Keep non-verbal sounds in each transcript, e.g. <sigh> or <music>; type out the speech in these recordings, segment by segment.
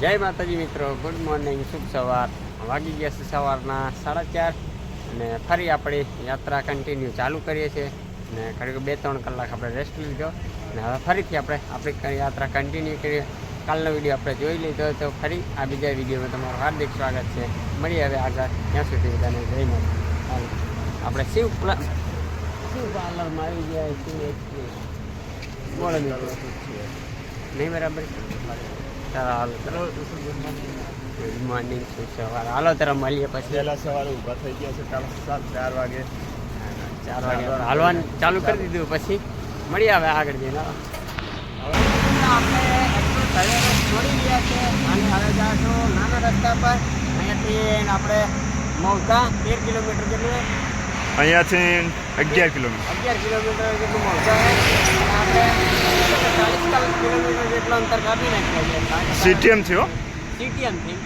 જય માતાજી મિત્રો ગુડ મોર્નિંગ શુભ સવાર. વાગી ગયા છે સવારના સાડા ચાર અને ફરી આપણી યાત્રા કન્ટિન્યુ ચાલુ કરીએ છીએ અને ખરેખર બે ત્રણ કલાક આપણે રેસ્ટ લીધો અને હવે ફરીથી આપણે આપણી યાત્રા કન્ટિન્યુ કરીએ. કાલનો વીડિયો આપણે જોઈ લીધો તો ફરી આ બીજા વિડીયોમાં તમારું હાર્દિક સ્વાગત છે. મળીએ હવે આગળ ત્યાં સુધી બધાને જઈને આપણે શિવ શિવ પાર્લરમાં આવી ગયા છીએ. બોલો નહીં બરાબર? હાલો ચલો ગુડ મોર્નિંગ. શુભ સવાર હાલો તરફ મળીએ પછી. વહેલા સવારે ઊભા થઈ ગયા છે કાલ સાત ચાર વાગે. ચાર વાગે. હાલવાનું ચાલુ. કરી દીધું પછી. મળી આવે આગળ જઈને. આપણે પર છોડી ગયા છે. અને હવે જાશું નાના રસ્તા પર. અહીંયાથી આપણે મૌકા તેર કિલોમીટર જેટલું અહીંયાથી અગિયાર કિલોમીટર. અગિયાર કિલોમીટર જેટલું મૌકા આપણે સીટીએમ થયો સીટીએમથી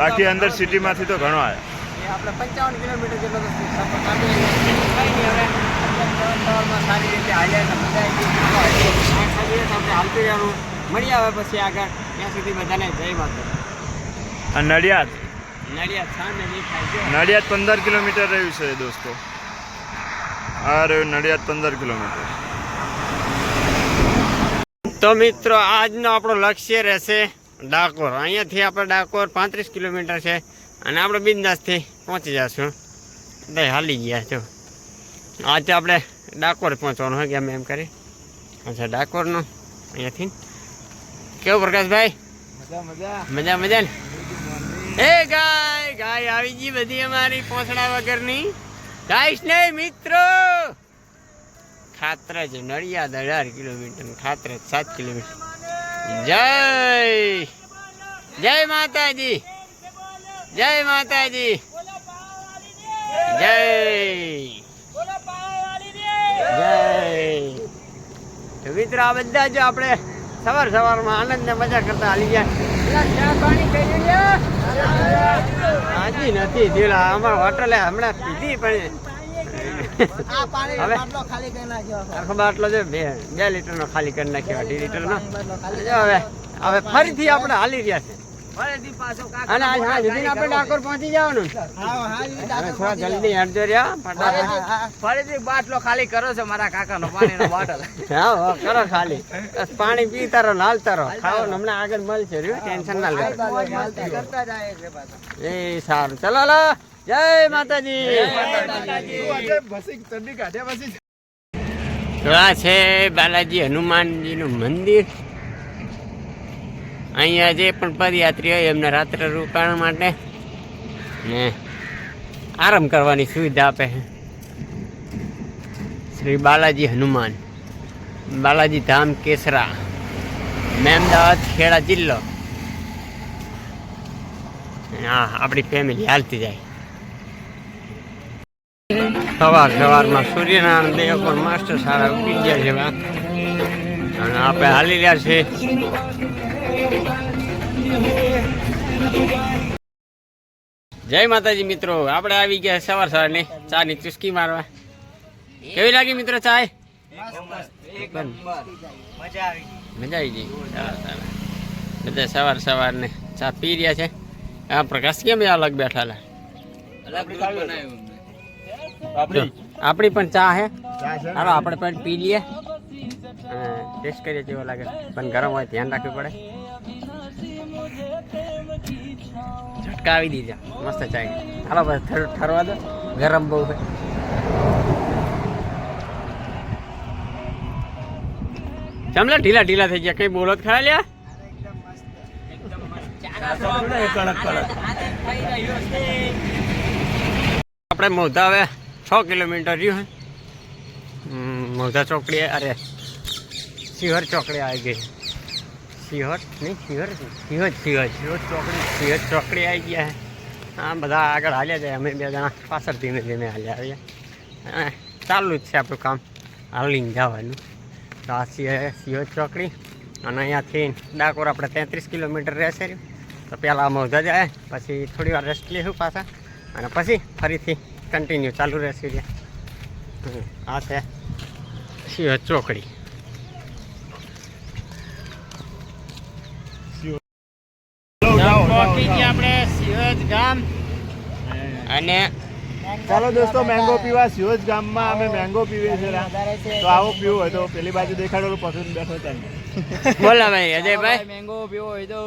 બાકી અંદર સિટીમાંથી તો ઘણો આવે. એ આપણે પંચાવન કિલોમીટર જેટલો તો કંઈ હવે. સવારમાં સારી રીતે હાલ્યા આપણે હાલતું મળી આવે પછી આગળ. ત્યાં સુધી બધાને જય માતા આ નડિયાદ. નડિયાદ પંદર કિલોમીટર રહ્યું છે દોસ્તો. આ રહ્યું નડિયાદ પંદર કિલોમીટર. તો મિત્રો આજનો આપણો લક્ષ્ય રહેશે ડાકોર. અહીંયાથી આપણે ડાકોર પાંત્રીસ કિલોમીટર છે અને આપણે બિંદાસથી પહોંચી જશું. દઈ હાલી ગયા છો. આજે આપણે ડાકોર પહોંચવાનું હોય ગમે એમ કરી? અચ્છા ડાકોરનો અહીંયાથી. કેવું પ્રકાશભાઈ મજા મજા. મજા મજા ને? એ ગાય ગાય આવી ગઈ બધી અમારી પોસડા વગરની. ગાઈશ નહીં મિત્રો ખાતરજ નડિયાદ અઢાર કિલોમીટર ખાતરજ સાત કિલોમીટર. જય! જય માતાજી! જય માતાજી! જય! જય! મિત્રો, આ બધા જો આપણે સવાર સવારમાં આનંદ ને મજા કરતા હાલી ગયા. હાજી નથી દિલા અમારા હોટલે હમણાં પીધી પણ હવે છે બે બે લીટરનો ખાલી કરી નાખ્યો અઢી લીટર નો હવે હવે ફરીથી આપણે હાલી રહ્યા છે અને આજ હા સુધી આપણે ડાકોર પહોંચી જવાનું થોડા જલ્દી હેડજો રહ્યા ફરીથી બાટલો ખાલી કરો છો મારા કાકાનો પાણીનો બોટલ હા કરો ખાલી બસ પાણી પીતા રહો નાલતા રહો ખાઓ હમણાં આગળ મળશે રહ્યું ટેન્શન ના લો એ સારું ચલો લો જય માતાજી. તો આ છે બાલાજી હનુમાનજીનું મંદિર. અહીંયા જે પણ પદયાત્રી હોય એમને રાત્રે રોકાણ માટે ને આરામ કરવાની સુવિધા આપે છે. શ્રી બાલાજી હનુમાન બાલાજી ધામ કેસરા મેમદાવાદ ખેડા જિલ્લો. હા આપણી ફેમિલી હાલતી જાય. સવાર સવારમાં સૂર્યનારાયણ દેવ પણ માસ્ટર સારા ઉઠી ગયા છે અને આપણે હાલી રહ્યા છે જય માતાજી મિત્રો આપણે આવી ગયા સવાર સવારની ચાની ચુસ્કી મારવા. કેવી લાગી મિત્રો ચા મજા આવી ગઈ. બધા સવાર સવારને ચા પી રહ્યા છે. આ પ્રકાશ કેમ અલગ બેઠાલા? જો, આપણી? પણ ચા હે. હાલો આપણે પણ પી લઈએ. ટેસ્ટ કરીએ જેવો લાગે. પણ ગરમ હોય ધ્યાન રાખવું પડે. છટકાવી દીધા. મસ્ત ચા હાલો બસ ઠર- ઠરવા દો. ગરમ બહુ છે. ચમલા ઢીલા ઢીલા થઈ ગયા. કઈ બોલો ખરા લ્યા? આપણે મોઢા હવે છ કિલોમીટર રહ્યું હે. મોઢા ચોકડી અરે સિંહર ચોકડી આવી ગઈ. સિંહર નહીં સિંહર સિંહજ સિંહજ સિંહજ ચોકડી સિંહજ ચોકડી આવી ગયા હે. હા બધા આગળ હાલ્યા જાય. અમે બે જણા પાછળ ધીમે ધીમે હાલ્યા આવીએ. હા, ચાલુ જ છે આપણું કામ. હાલીને જવાનું. તો આ સિંહ સિંહજ ચોકડી અને અહીંયાથી ડાકોર આપણે તેત્રીસ કિલોમીટર રહેશે તો પહેલાં મોઢા જાય પછી થોડી વાર રેસ્ટ લઈશું પાછા. અને પછી ફરીથી કન્ટિન્યુ ચાલુ રહેશે રહ્યા આ છે. સિંહ ચોકડી. પહોંચી ગયા આપણે સિયોજ ગામ. અને ચાલો દોસ્તો મેંગો પીવા સિયોજ ગામમાં અમે મેંગો પીવીએ છીએ તો આવો પીવું હોય તો પેલી બાજુ દેખાડો પસંદ બેઠો ત્યાં બોલા ભાઈ અજયભાઈ મેંગો પીવો હોય તો.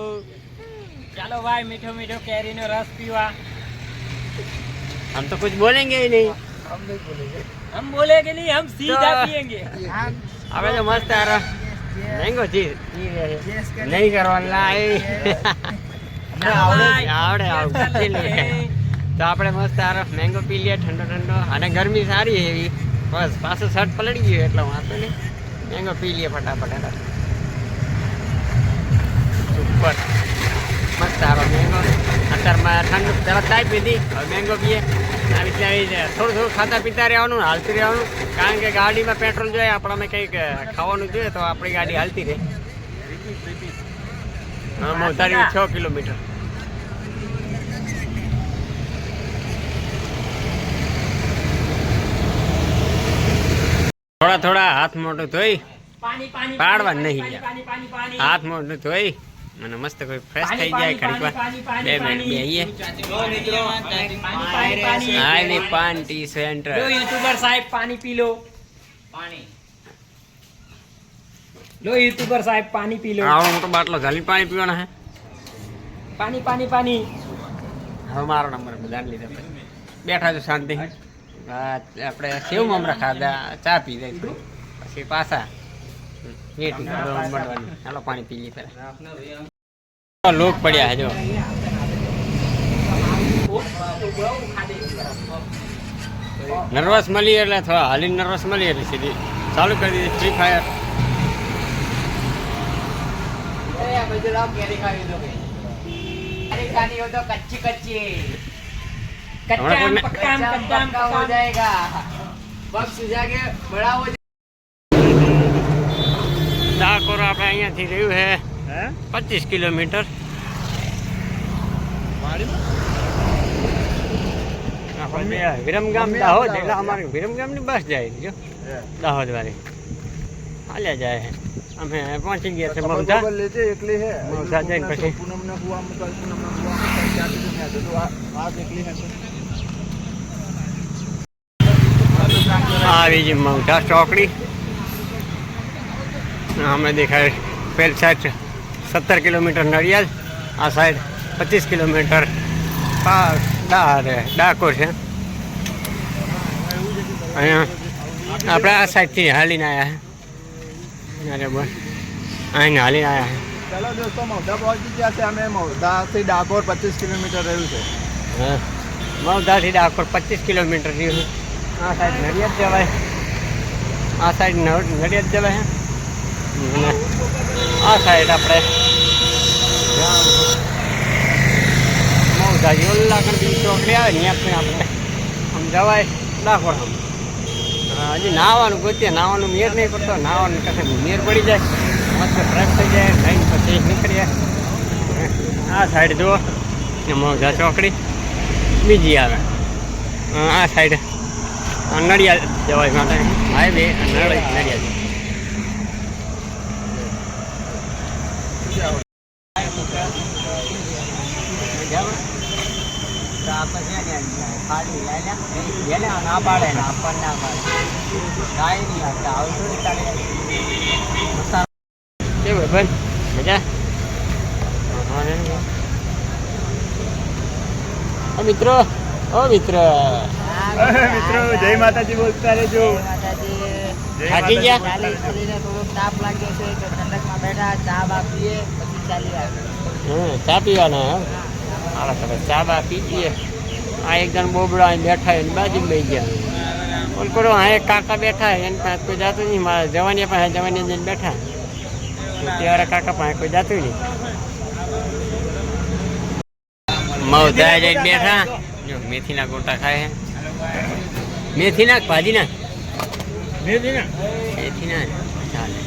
ચાલો ભાઈ મીઠો મીઠો કેરીનો રસ પીવા. हम तो कुछ बोलेंगे ही नहीं हम बोलेंगे नहीं हम सीधा तो- पिएंगे હવે તો મસ્ત આ રહ. મેંગો જી નહીં કરવાના એ આવડે આવડે આવડે પી લઈએ. તો આપણે મસ્ત આ રહ મેંગો પી લઈએ ઠંડો ઠંડો અને ગરમી સારી છે એવી બસ પાછું શર્ટ પલળી ગયું એટલે વાંધો નહીં મેંગો પી લઈએ ફટાફટ હેડો. ઉપર મસ્ત સારો મેંગો અત્યારમાં ઠંડુ તરત ચાય પીધી. હવે મેંગો પીએ. આવી રીતે આવી રીતે થોડું થોડું ખાતા પીતા રહેવાનું હાલતું રહેવાનું. કારણ કે ગાડીમાં પેટ્રોલ જોઈએ આપણાને કંઈક ખાવાનું જોઈએ તો આપણી ગાડી હાલતી રહે. હા મોતારી છ કિલોમીટર. થોડા થોડા હાથ મોટું ધોઈ. પાણી પાણી પાડવા પાણી, નહીં પાણી, પાણી પાણી પાણી. હાથ મોટું ધોઈ. અને મસ્ત કોઈ ફ્રેશ થઈ જાય ઘડીક વાર. બે મિનિટ બેહીએ. પાણી, પાણી, પાણી. હાય ને પાન ટી સેન્ટર લો યુટ્યુબર સાહેબ પાણી પી લો. પાણી. લો યુટ્યુબર સાહેબ પાણી પી લો. આવડો મોટો બાટલો ઘાલી પાણી પીવાના હે. પાણી પાણી પાણી. હવે મારો નંબર બધાને લીધા બેઠા છો શાંતિ. આ આપણે સેવ મમરા ખાધા ચા પી જાય પછી પાછા. વેટ મળવાની હાલો પાણી પી લઈએ પેલા લોક પડ્યા હે જો નર્વસ મળી એટલે થોડા હાલી નર્વસ મળી એટલે સીધી ચાલુ કરી દીધી ફ્રી ફાયર એ આ બધું લાવ કેરી ખાવી દો કેરી ખાની हो तो कच्ची कच्ची કચ્ચા હમણાં પક્કા कच्चा કચ્ચા पक्का हो जाएगा वक्त सुझा के बड़ा हो ડાકોર આપણે અહીંયાથી રહ્યું છે. પચીસ કિલોમીટર. વિરમગામ દાહોદ એટલે અમારે વિરમગામની બસ જાય જો. દાહોદ વાળી હાલ્યા જાય. અમે પહોંચી ગયા છે મમતા મમતા જઈને પછી આવી જ મમતા ચોકડી. અમે દેખાય પેલ સાઈડ સત્તર કિલોમીટર નડિયાદ આ સાઈડ પચીસ કિલોમીટર પા- ડા અરે, ડાકોર છે અહીંયા આપણે આ સાઈડથી હાલીને આવ્યા અરે બોલ અહીં હાલીને આવ્યા ચાલો દોસ્તો મૌધા પહોંચી ગયા છે અમે મૌધાથી ડાકોર પચીસ કિલોમીટર રહ્યું છે હા મવદાથી ડાકોર પચીસ કિલોમીટર રહ્યું છે આ સાઈડ નડિયાદ જવાય આ સાઈડ નવ- નડિયાદ જવાય અને આ સાઈડ આપણે. મવદાજી ઓલા કરતી ચોકડી આવે ને ત્યાં પણ આપણે આમ જવાય ડાકોર આમ હજી નાવાનું ગોતીએ નાવાનું મેર નહીં પડતો. નાવાનું કશે મેર પડી જાય. મસ્ત ફ્રેશ થઈ જાય ખાઈને પછી નીકળીએ. આ સાઈડ જુઓ. મોજા ચોકડી. બીજી આવે. આ સાઈડ નડિયા જવાય માટે. હાઈવે નડિયાદ. નડિયાદ ના પાડે ને આપણને ના પાડે. કાંઈ નહીં આપણે આવું ને તારે. કેવું ભાઈ મજા? મિત્રો ઓ મિત્ર. મિત્રો. જય માતાજી બોલતા રહેજો. થાકી ગયા? ચાલી ચાલીને થોડોક તાપ લાગ્યો છે તો ઠંડકમાં બેઠા ચા બા પીએ પછી ચાલી આવે હમ ચા પીવાના હે. ચા બા પી જઈએ આ એકદમ બોબડા અહીં બેઠા એની બાજુ લઈ ગયા. ઓલ કરો હા એક કાકા બેઠા એની પાસે કોઈ જાતું નહીં મારા જવાની પાસે જવાની જઈને બેઠા. ત્યારે કાકા પાસે કોઈ જાતું નહીં. મવદા જઈને બેઠા. જો મેથીના ગોટા ખાય છે. મેથીના કે ભાજીના? મેથીના? મેથીના ચાલે.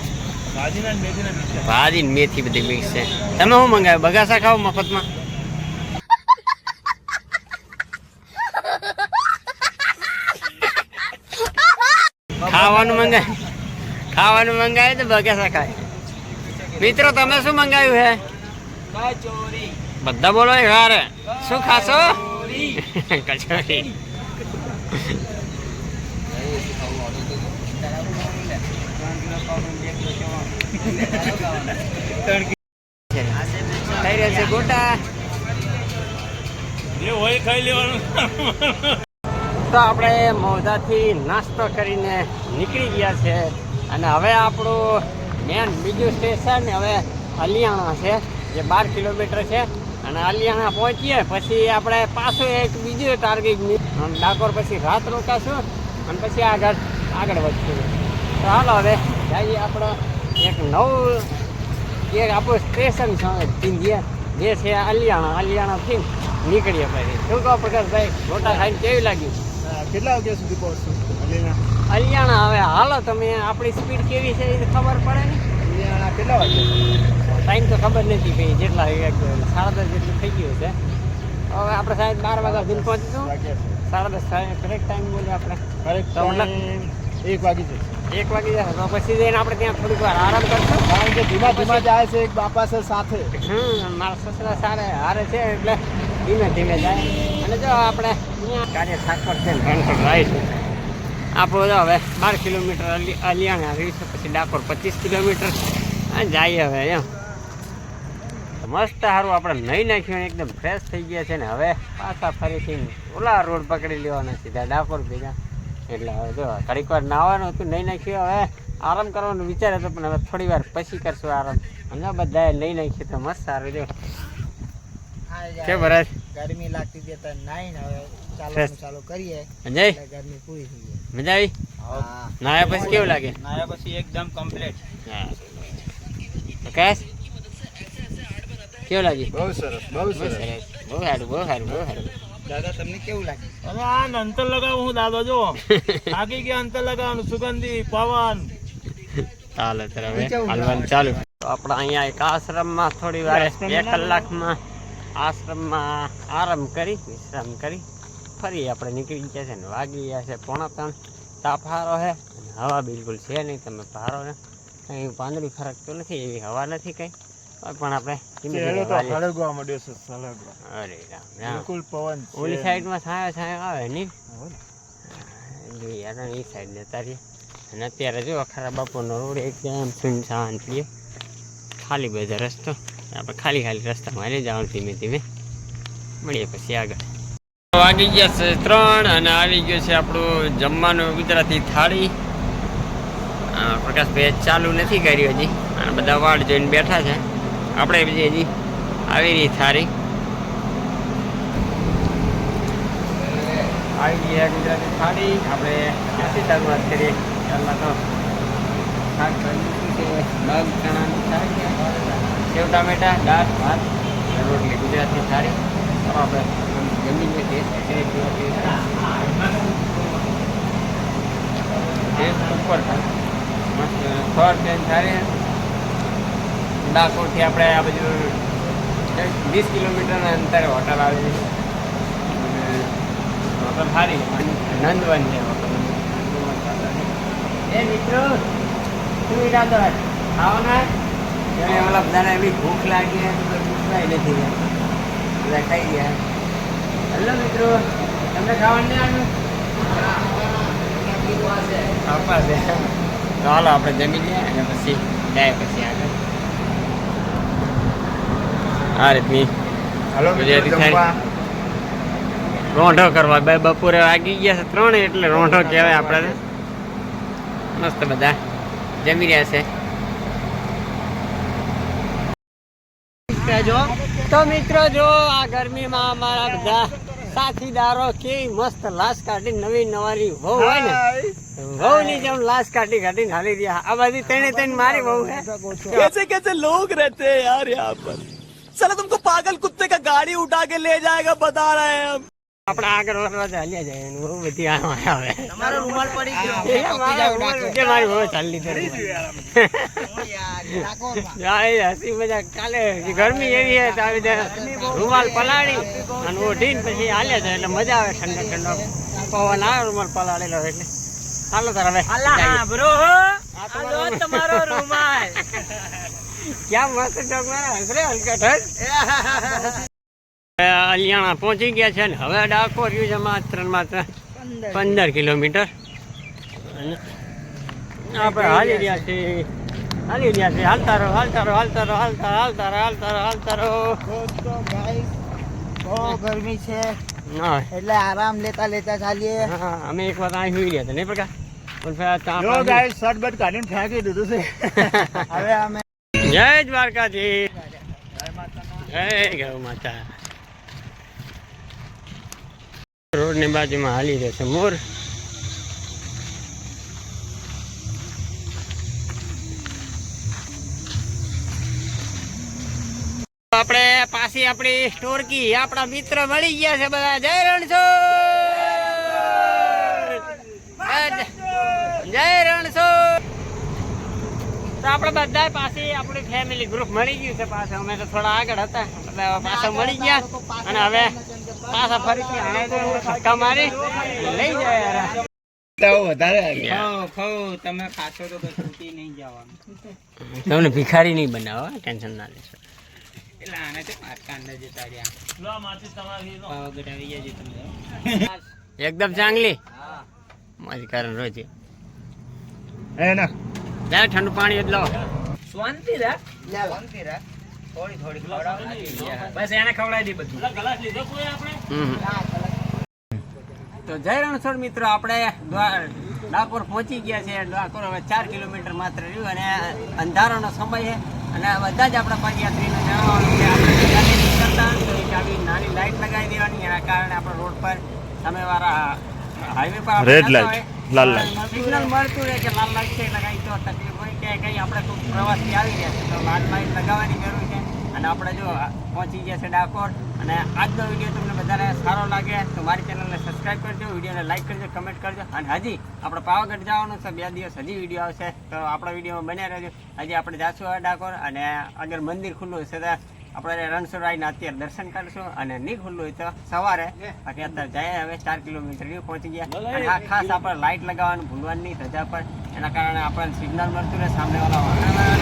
ભાજીના ને મેથીના મિક્સર. ભાજી ને મેથી બધી મિક્સ છે. તમે શું મંગાવ્યું? બગાસા ખાવ મફતમાં? ખાવાનું મંગાય. ખાવાનું મંગાય તો બગાસા ખાય મિત્રો, તમે શું મંગાવ્યું હે? બધા બોલો હારે. શું ખાશો? કચોરી. થઈ રહ્યા છે ગોટા. તો આપણે મોઢાથી નાસ્તો કરીને નીકળી ગયા છે. અને હવે આપણું મેન બીજું સ્ટેશન હવે અલિયાણા છે, જે બાર કિલોમીટર છે. અને અલિયાણા પહોંચીએ, પછી આપણે પાછું એક બીજું ટાર્ગેટ ડાકોર પછી રાત રોકાશું, અને પછી આગળ આગળ વધશું. તો હાલો હવે જઈએ આપણો એક નવું જે આપણું સ્ટેશન ટીંગીએ જે છે અલિયાણા અલિયાણાથી નીકળીએ પછી. શું કહો પ્રકાશભાઈ? મોટા ખાઈને કેવી લાગ્યું કેટલા વાગ્યા સુધી પહોંચશું? અલિયાણા હવે હાલો તમે આપણી સ્પીડ કેવી છે એ ખબર પડે ને? અલિયાણા કેટલા વાગે ટાઈમ તો ખબર નથી ભાઈ જેટલા સાડા દસ જેટલું થઈ ગયું છે. હવે આપણે સાહેબ બાર વાગ્યા સુધી પહોંચીશું. સાડા દસ થાય કરેક્ટ ટાઈમ બોલે આપણે. કરેક્ટ એક વાગી જશે. એક વાગી જશે તો પછી જઈને આપણે ત્યાં થોડીક વાર આરામ કરશું. કારણ કે ધીમા ધીમા જાય છે એક બાપા છે સાથે. હમ મારા સસરા સારે હારે છે એટલે ધીમે ધીમે જાય. અને જો આપણે આપણું જો હવે બાર કિલોમીટર અલી અલિયાણા રહ્યું છે પછી ડાકોર પચીસ કિલોમીટર. જાય જઈએ હવે એમ. મસ્ત સારું આપણે નહીં નાખ્યું એકદમ ફ્રેશ થઈ ગયા છે ને હવે પાછા ફરીથી ઓલા રોડ પકડી લેવાના સીધા ડાકોર ભેગા. એટલે હવે જો ઘડીક વાર નાવાનું હતું નહીં નાખ્યું હવે આરામ કરવાનો વિચાર હતો પણ હવે થોડી વાર પછી કરશું આરામ. હમણાં બધાએ નહીં નાખ્યું તો મસ્ત સારું જો. કે ભરત? ગરમી લાગતી હતી તો નાઈ ને હવે ચાલુ કરીએ. ગરમી પૂરી થઈ જાય. મજા આવી? નાયા પછી કેવું લાગે? નાયા પછી એકદમ કમ્પ્લીટ પ્રકાશ કેવું લાગ્યું બહુ સરસ બહુ બહુ સરસ. સરસ. બહુ સારું બહુ સારું બહુ સારું. દાદા તમને કેવું લાગે? હવે આ અંતર લગાવું હું દાદો જો. <laughs> આગી ગયા અંતર લગાવવાનું સુગંધી પવન. ચાલે ત્યારે હવે હાલવાનું ચાલુ. તો આપણે અહીંયા એક આશ્રમમાં થોડી વાર બે કલાકમાં આશ્રમમાં આરામ કરી વિશ્રામ કરી. ફરી આપણે નીકળી ગયા છે ને વાગી ગયા છે પોણા ત્રણ. તાપ સારો છે હવા બિલકુલ છે નહીં તમે ભારો ને. કંઈ પાંદડી ફરક તો નથી એવી હવા નથી કંઈ. પણ આપણે અરે બિલકુલ પવન ઓલી સાઈડમાં છાંયો છાંયો આવે નહીં યાર એ સાઈડ જતા રહીએ અને અત્યારે જો ખરા બાપુનો રોડ એકદમ સુનસાન પ્રિય ખાલી બધો રસ્તો. આપણે ખાલી ખાલી રસ્તામાં લઈ જવાનું ધીમે ધીમે. મળીએ પછી આગળ. વાગી ગયા છે ત્રણ અને આવી ગયું છે આપણું જમવાનું ગુજરાતી થાળી. પ્રકાશભાઈ ચાલુ નથી કર્યું હજી. અને બધા વાળ જોઈને બેઠા છે. આપણે બીજી હજી આવી રહી થાળી. આવી ગયા ગુજરાતી થાળી. આપણે દાળ વાત કરીએ. પહેલાં તો શાક બન્યું છે થાળી. સેવ, ટામેટા, દાળ, ભાત રોટલી. ગુજરાતી થાળી. આપણે જમીને ઉપર છે. મસ્ત થાય. ડાકોરથી આપણે આ બાજુ વીસ કિલોમીટરના અંતરે હોટલ આવેલી છે. હોટલ સારી નંદવન છે હોટલ. એ મિત્રો શું ઈરાદો એને ઓલા બધાને એવી ભૂખ લાગી હે તો નથી. બધા ખાઈ ગયા. હેલો મિત્રો તમને ખાવાનું નહીં આવ્યું? તો હાલો આપણે જમી લઈએ અને પછી જાય પછી આગળ. આ રીતની હાલો રોંઢો કરવા. બે બપોરે વાગી ગયા છે ત્રણ એટલે રોંઢો કહેવાય આપણે મસ્ત બધા જમી રહ્યા છે. તો મિત્રો જો આ ગરમીમાં અમારા બધા સાથીદારો કેવી મસ્ત લાશ કાઢી નવી નવારી વહુ હોય ને વહુ ની જેમ લાશ કાઢી કાઢીને હાલી રહ્યા આ બધી તેને તેને મારી વહુ છે कैसे कैसे लोग रहते हैं यार यहाँ पर साला तुमको पागल कुत्ते का गाड़ी उठा के ले जाएगा बता रहे हैं हम આપણે આગળ વધવા ચાલ્યા જાય બહુ બધી આ આવે. તમારો રૂમાલ પડી ગયો. એ મારા વહુ- જે મારી વહુ ચાલી કરી <laughs> હસી મજાક કાલે ગરમી એવી છે તો આવી રીતે રૂમાલ પલાળી અને ઓઢીને પછી હાલ્યા જાય એટલે મજા આવે ઠંડો ઠંડો પવન આવે રૂમાલ પલાળેલો એટલે. હાલો તાર હવે. બ્રો તમારો તમારો રૂમાલ. <laughs> ક્યાં મસ્ત ડોગ મારા હસરે હલકા ઠર અલિયાણા પહોંચી ગયા છે ને હવે ડાકોર રહ્યું છે માત્ર માત્ર પંદર કિલોમીટર. આપણે હાલી રહ્યા છે. હાલી રહ્યા છે. હાલતા રહો હાલતા રહો હાલતા રહો હાલતા રહો, હાલતા રહો હાલતા રહો હાલતા રહો. બહુ ગરમી છે. એટલે આરામ લેતા લેતા ચાલીએ. હા, અમે એક વાર અહીં સુઈ રહ્યા હતા નહીં પ્રકાર પણ. બટ કાઢીને ફેંકી દીધું છે. <laughs> હવે અમે જય દ્વારકાધીશ. જય ગૌ માતા. રોડની બાજુમાં હાલી રહ્યો મોર. આપણે પાછી આપણી સ્ટોરકી, આપણા મિત્ર મળી ગયા છે બધા. જય રણછોડ! જય રણછોડ! તો આપણે બધા પાછી આપણી ફેમિલી ગ્રુપ મળી ગયું છે પાછા. અમે તો થોડા આગળ હતા. પાછા મળી ગયા. અને હવે પાછા ફરીથી આને તો મારી લઈ જાય તમે ખાશો તો છૂટી નહીં જવાનું. તમને ભિખારી નહીં બનાવો ટેન્શન ના લેશો. એકદમ ચાંગલી. હા. મારી કારણ રોજ ઠંડુ પાણી જ લો. શાંતિ રાખ. શાંતિ રાખ. થોડી થોડી ખવડાવ. બસ એને ખવડાવી દી બધું. પેલા લીધો કોઈ આપણે? તો જય રણછોડ મિત્રો આપણે ડાકોર પહોંચી ગયા છે. ડાકોર હવે ચાર કિલોમીટર માત્ર રહ્યું અને અંધારાનો સમય છે. અને બધા જ આપણા પદયાત્રીને જણાવવાનું છે આવી નાની લાઇટ લગાવી દેવાની. એના કારણે આપણે રોડ પર સામેવાળા હાઈવે પર રેડ હોય, લાલ લાઇટ સિગ્નલ મળતું રહે કે લાલ લાઇટ છે એટલે કંઈ તો તકલીફ કે કંઈ આપણે કોઈ પ્રવાસી આવી ગયા છે, તો લાલ લાઈટ લગાવવાની જરૂર છે. અને આપણે જો પહોંચી ગયા છે ડાકોર. અને આજનો વીડિયો તમને બધાને સારો લાગે તો મારી ચેનલને સબસ્ક્રાઈબ કરજો, વિડીયોને લાઈક કરજો કમેન્ટ કરજો. અને હજી આપણે પાવાગઢ જવાનું છે, બે દિવસ હજી વીડિયો આવશે. તો આપણા વિડીયોમાં બન્યા રહેજો. હજી આપણે જાશું ડાકોર અને અગર મંદિર ખુલ્લું હશે તો આપણે રણછોડરાયને અત્યારે દર્શન કરશું અને નહીં ખુલ્લું હોય તો સવારે બાકી અત્યારે જાય હવે ચાર કિલોમીટર પહોંચી ગયા. અને આ ખાસ આપણે લાઇટ લગાવવાનું ભૂલવાની નહીં ધજા પર. એના કારણે આપણને સિગ્નલ મળતું રહે સામેવાળા વાહનવાળા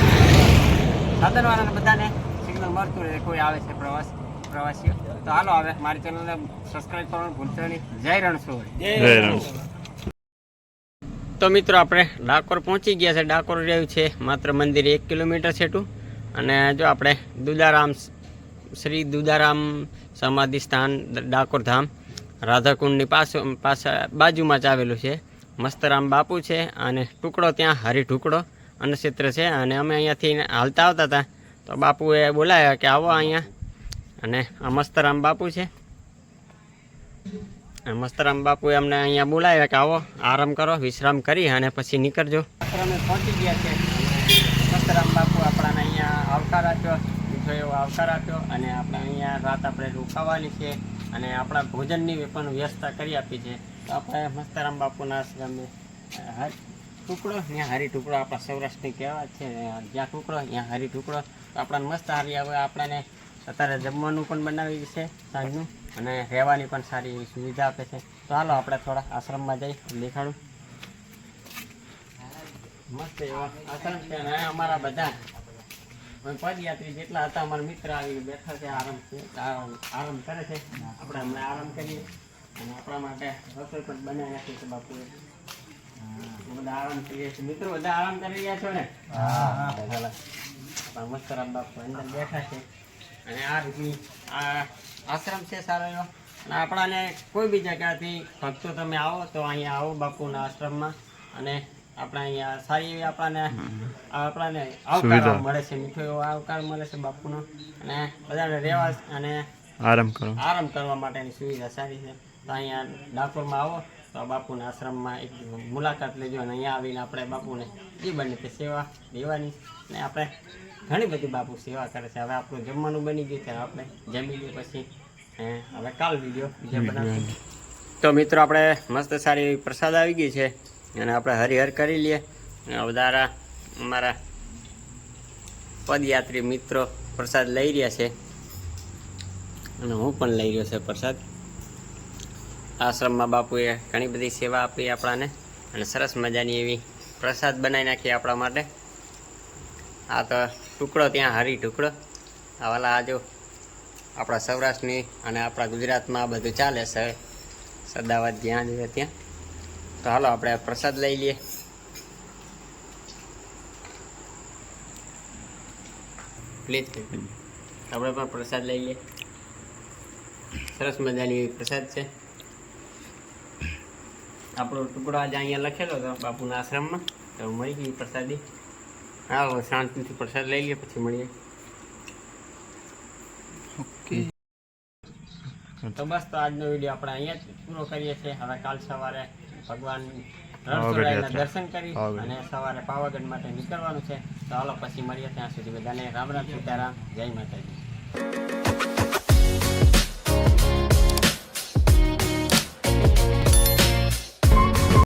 સાધનવાળાને બધાને સિગ્નલ મળતું રહે કોઈ આવે છે પ્રવાસ પ્રવાસીઓ. તો હાલો હવે મારી ચેનલને સબસ્ક્રાઈબ કરવાનું ભૂલશો નહીં. જય રણછોડ. જય રણછોડ. તો મિત્રો આપણે ડાકોર પહોંચી ગયા છે. ડાકોર રહ્યું છે માત્ર મંદિર એક કિલોમીટર છેટું. અને જો આપણે દુદારામ શ્રી દુદારામ સમાધિ સ્થાન ડાકોર ધામ, રાધાકુંડની પાછો પાછા બાજુમાં જ આવેલું છે. મસ્તરામ બાપુ છે અને ટુકડો ત્યાં, હરી ટુકડો અન્નક્ષેત્ર છે અને અમે અહીંયાથી હાલતા આવતા હતા. તો બાપુએ બોલાવ્યા કે આવો અહીંયા. અને આ મસ્તરામ બાપુ છે. મસ્તરામ બાપુએ અમને અહીંયા બોલાવ્યા કે આવો, આરામ કરો, વિશ્રામ કરી અને પછી નીકળજો. પહોંચી ગયા છે. મસ્તરામ બાપુ આવકાર આપ્યો મીઠો એવો આવકાર આપ્યો અને આપણે અહીંયા રાત આપણે રોકાવાની છે અને આપણા ભોજનની પણ વ્યવસ્થા કરી આપી છે. તો આપણે મસ્તરામ બાપુના આશ્રમે ટુકડો ત્યાં હરી ટુકડો આપણા સૌરાષ્ટ્રની કહેવત છે જ્યાં ટુકડો, ત્યાં હરી ટુકડો. આપણને મસ્ત હારી આવે આપણને અત્યારે જમવાનું પણ બનાવી છે સાંજનું અને રહેવાની પણ સારી એવી સુવિધા આપે છે. તો ચાલો આપણે થોડા આશ્રમમાં જઈ દેખાડું. મસ્ત એવા આશ્રમ છે અમારા બધા પદયાત્રી જેટલા હતા અમારા મિત્ર આવી બેઠા છે આરામ છે આરામ કરે છે. આપણે હમણાં આરામ કરીએ. અને આપણા માટે રસોઈ પણ બનાવી નાખી છે બાપુએ બધા આરામ કરીએ છીએ. મિત્રો બધા આરામ કરી રહ્યા છો ને? હા આપણા મસ્તરામ બાપુ અંદર બેઠા છે. અને આ રીતની આ આશ્રમ છે સારો એવો. અને આપણાને કોઈ બી જગ્યાથી ભક્તો તમે આવો તો અહીંયા આવો બાપુના આશ્રમમાં. અને આપણે અહીંયા સારી એવી આપણાને આપણાને આવકાર મળે છે મીઠો એવો આવકાર મળે છે બાપુનો. અને બધાને રહેવા અને આરામ કરો. આરામ કરવા માટેની સુવિધા સારી છે. તો અહીંયા ડાકોરમાં આવો તો બાપુના આશ્રમમાં એક મુલાકાત લેજો અને અહીંયા આવીને આપણે બાપુને જે બને તે સેવા દેવાની. અને આપણે ઘણી બધી બાપુ સેવા કરે છે. હવે આપણું જમવાનું બની ગયું છે. આપણે જમી લઈએ પછી. હવે કાલ વીડિયો બીજા બનાવીશું. તો મિત્રો આપણે મસ્ત સારી એવી પ્રસાદ આવી ગઈ છે. અને આપણે હરિહર કરી લઈએ. અને વધારા અમારા પદયાત્રી મિત્રો પ્રસાદ લઈ રહ્યા છે. અને હું પણ લઈ રહ્યો છે પ્રસાદ. આશ્રમમાં બાપુએ ઘણી બધી સેવા આપી આપણાને. અને સરસ મજાની એવી પ્રસાદ બનાવી નાખી આપણા માટે. આ તો ટુકડો ત્યાં, હરી ટુકડો. આ વાલા આ જો આપણા સૌરાષ્ટ્રની અને આપણા ગુજરાતમાં બધું ચાલે છે. સદાવાદ જ્યાં જોઈએ ત્યાં. તો હાલો આપણે પ્રસાદ લઈ લઈએ. પ્લીઝ આપણે પણ પ્રસાદ લઈ લઈએ. સરસ મજાની પ્રસાદ છે. આપણો ટુકડો આજે અહીંયા લખેલો હતો બાપુના આશ્રમમાં. તો મળી ગઈ પ્રસાદી. હા શાંતિથી પ્રસાદ લઈ લઈએ પછી મળીએ. તો બસ તો આજનો વીડિયો આપણે અહીંયા જ પૂરો કરીએ છીએ. હવે કાલ સવારે ભગવાન રણછોડરાયના દર્શન કરી અને સવારે પાવાગઢ માટે નીકળવાનું છે. તો હાલો પછી મળીએ ત્યાં સુધી બધાને રામ રામ સીતારામ. જય માતાજી.